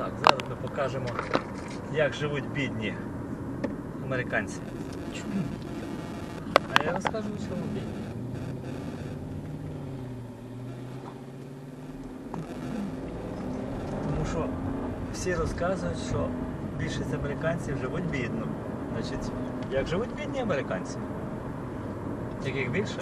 Так, зараз ми покажемо, як живуть бідні американці. А я розкажу, чому бідні. Тому що всі розказують, що більшість американців живуть бідно. Значить, як живуть бідні американці? Яких більше?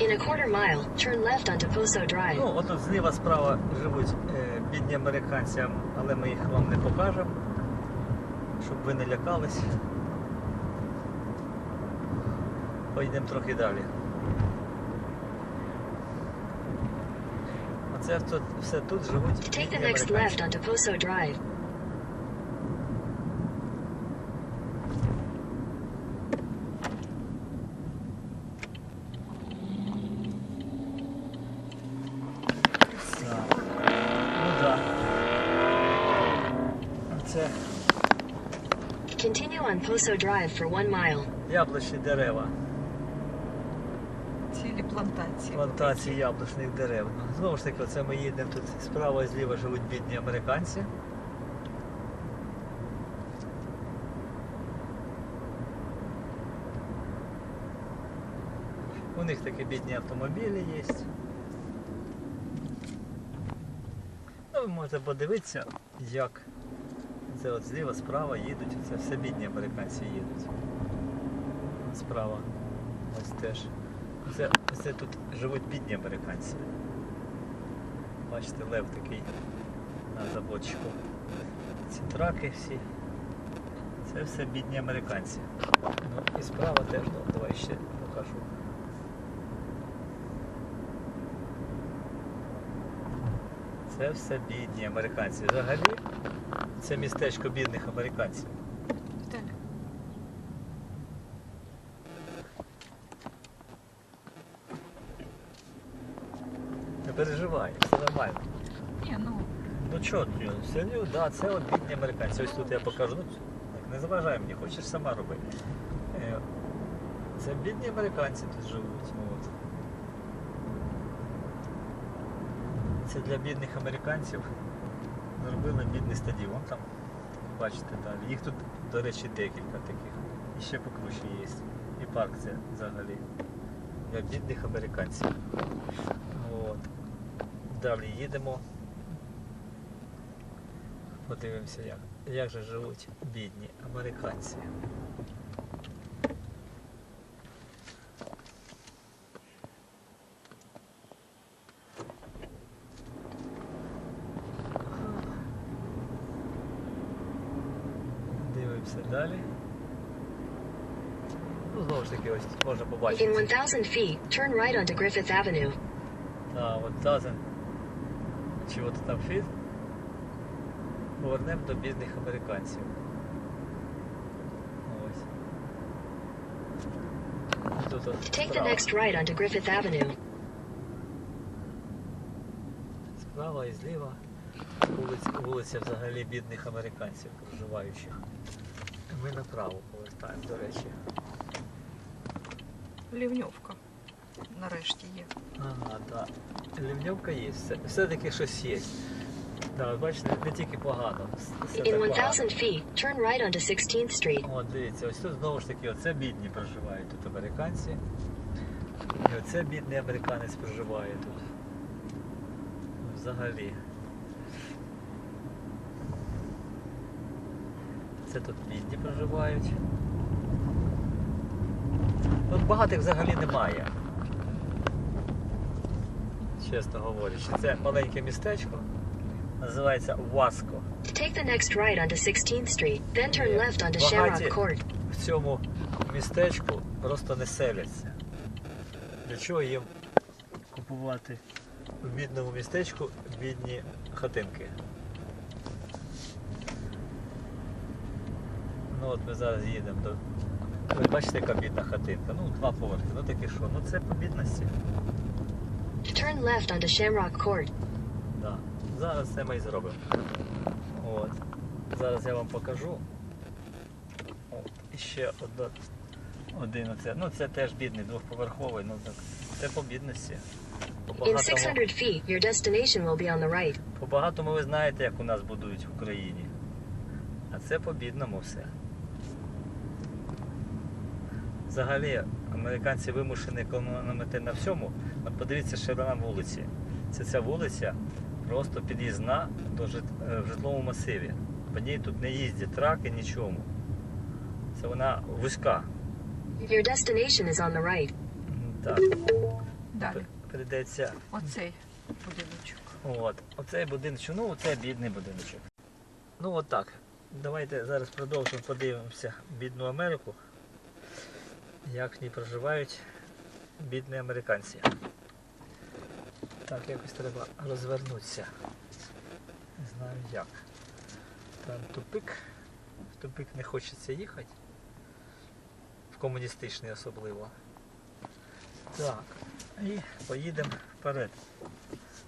In a quarter mile, turn left onto Poso Drive. Ну, от тут зліва справа живуть е, бідні американці, але ми їх вам не покажемо, щоб ви не лякались. Поїдемо трохи далі. Оце тут, все тут живуть. Take the бідні next американці. left onto Poso Drive. Так. Ну так. Це Continue on Poso Drive for one mile. яблучні дерева. Цілі плантації. Плантації яблучних дерев. Ну, Знову ж таки, оце ми їдемо тут справа і зліва живуть бідні американці. У них такі бідні автомобілі є. Ну, ви можете подивитися, як це от зліва, справа їдуть. Це все бідні американці їдуть. Справа. Ось теж. Це, це тут живуть бідні американці. Бачите, лев такий на заводчику. Ці траки всі. Це все бідні американці. Ну і справа теж, ну, давай ще покажу. Це все бідні американці. Взагалі це містечко бідних американців. Віталій, Не переживай, все нормально. ні, ну Ну чого, все, ну, да, це от бідні американці. Ось тут я покажу. Ну, так, не заважай мені, хочеш сама роби. Е, Це бідні американці тут живуть. От. Це для бідних американців зробили бідний стадіон там. Бачите далі. Їх тут, до речі, декілька таких. І ще покруче є. І парк це взагалі. Для бідних американців. От. Далі їдемо. Подивимося, як, як же живуть бідні американці. Дивимося далі. Ну, знову ж таки, ось можна In побачити. 1,000 feet, turn right onto Griffith Avenue. От тазен. Чи от там фіт. Повернемо до бідних американців. Ось. Тут от Take the справа, next right onto Griffith Avenue. справа і зліва вулиця, вулиця взагалі бідних американців, проживаючих. Ми направо повертаємо, до речі. лівньовка нарешті є. Ага, так. Лівньовка є, все- все-таки щось є. Да, бачите, не тільки погано. все In 1,000 feet, turn right onto 16th Street. От дивіться, ось тут знову ж таки, оце бідні проживають тут американці. І оце бідний американець проживає тут. Взагалі. Це тут бідні проживають. Тут багатих взагалі немає. Чесно говорячи. Це маленьке містечко. Називається Васко. Take the next right onto 16th Street, then turn left onto Shamrock Court. в цьому містечку просто не селяться. Для чого їм купувати в бідному містечку бідні хатинки? Ну от ми зараз їдемо до. Ви бачите, яка бідна хатинка. Ну, два поверхи. Ну таке що? Ну це по бідності. Turn left onto Shamrock Court. Да. Зараз це ми і зробимо. От. Зараз я вам покажу. От. І ще одна один оце. Ну це теж бідний, двохповерховий, ну так. Це по бідності. По In 600 feet, your destination will be on the right. по багатому ви знаєте, як у нас будують в Україні. А це по бідному все. Взагалі, американці вимушені економити на всьому. От подивіться ширина вулиці. Це ця вулиця просто під'їзна до жит... е, в житловому масиві. По ній тут не їздять траки, нічому. Це вона вузька. Your destination is on the right. Так, Далі. прийдеться. Оцей будиночок. От, оцей будиночок, ну оце бідний будиночок. Ну от так. Давайте зараз продовжимо, подивимося бідну Америку. Як в ній проживають бідні американці. Так, якось треба розвернутися. Не знаю як. Там тупик. В тупик не хочеться їхати. В комуністичний особливо. Так. І поїдемо вперед.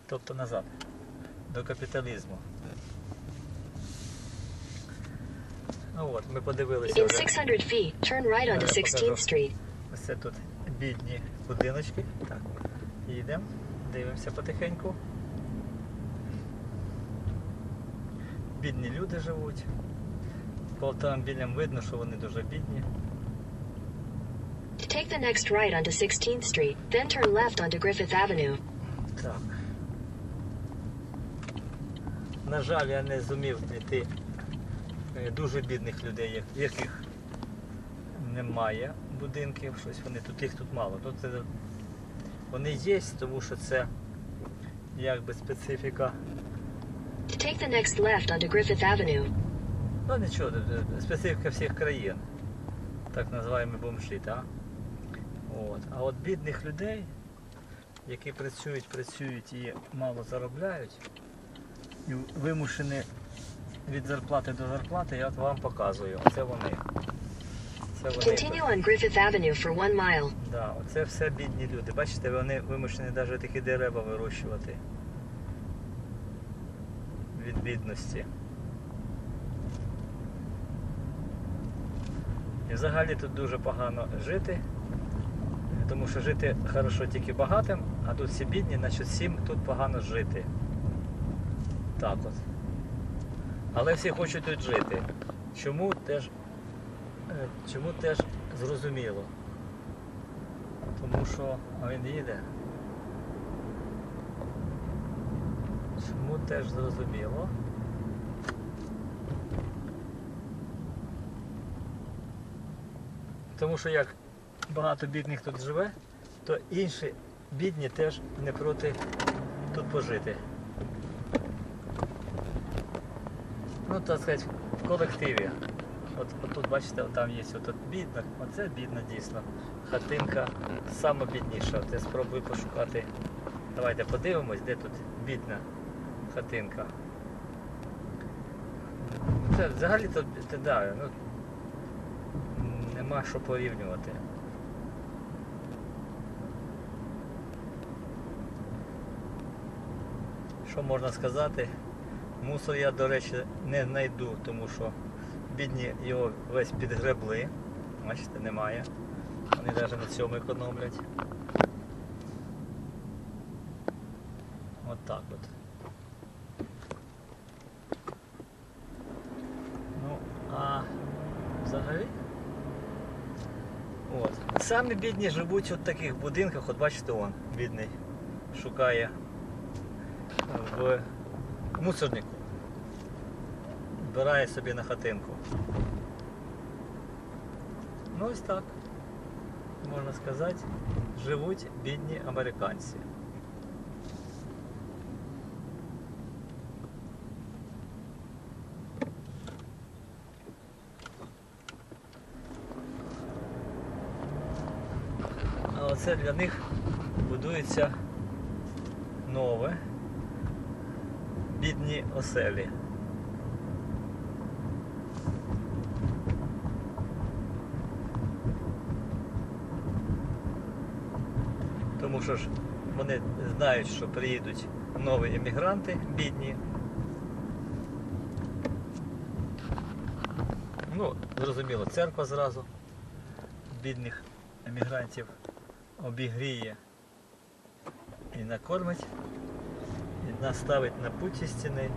Тобто назад. До капіталізму. Ну от, ми подивилися In 600 feet, turn right onto 16th. Street. Ось це тут бідні будиночки. Так, їдемо, дивимося потихеньку. Бідні люди живуть. По автомобілям видно, що вони дуже бідні. Take the next right onto 16th Street, then turn left onto Griffith Avenue. Так. На жаль, я не зумів знайти е, дуже бідних людей, як- яких немає будинків. Щось вони тут їх тут мало. Тут це, вони є, тому що це якби специфіка. Take the next left onto Griffith Avenue. Ну нічого, е, е, специфіка всіх країн. Так називаємо бомжі, так? От. А от бідних людей, які працюють, працюють і мало заробляють, і вимушені від зарплати до зарплати, я вам показую. Це вони. Це вони. Continue on Griffith Avenue for one mile. Да, оце все бідні люди. Бачите, вони вимушені навіть такі дерева вирощувати. Від бідності. І взагалі тут дуже погано жити, тому що жити хорошо тільки багатим, а тут всі бідні, значить всім тут погано жити. Так от. Але всі хочуть тут жити. Чому теж, е, чому теж зрозуміло. Тому що він їде. Чому теж зрозуміло. Тому що як багато бідних тут живе, то інші бідні теж не проти тут пожити. Ну, так сказати, в колективі. От, от тут бачите, там є от, от бідна, оце бідна дійсно. Хатинка сама бідніша. От я спробую пошукати. Давайте подивимось, де тут бідна хатинка. Це взагалі то це, да, ну, нема що порівнювати. Що можна сказати? Мусор я, до речі, не знайду, тому що бідні його весь підгребли. Бачите, немає. Вони навіть на цьому економлять. От так от. Ну, а взагалі. От. Самі бідні живуть в таких будинках, от бачите, он, бідний, шукає в мусорнику. Збирає собі на хатинку. Ну ось так. Можна сказати, живуть бідні американці. А оце для них будується нове бідні оселі. Тому що ж вони знають, що приїдуть нові емігранти, бідні. Ну, зрозуміло, церква зразу бідних емігрантів обігріє і накормить, наставить на путь істини,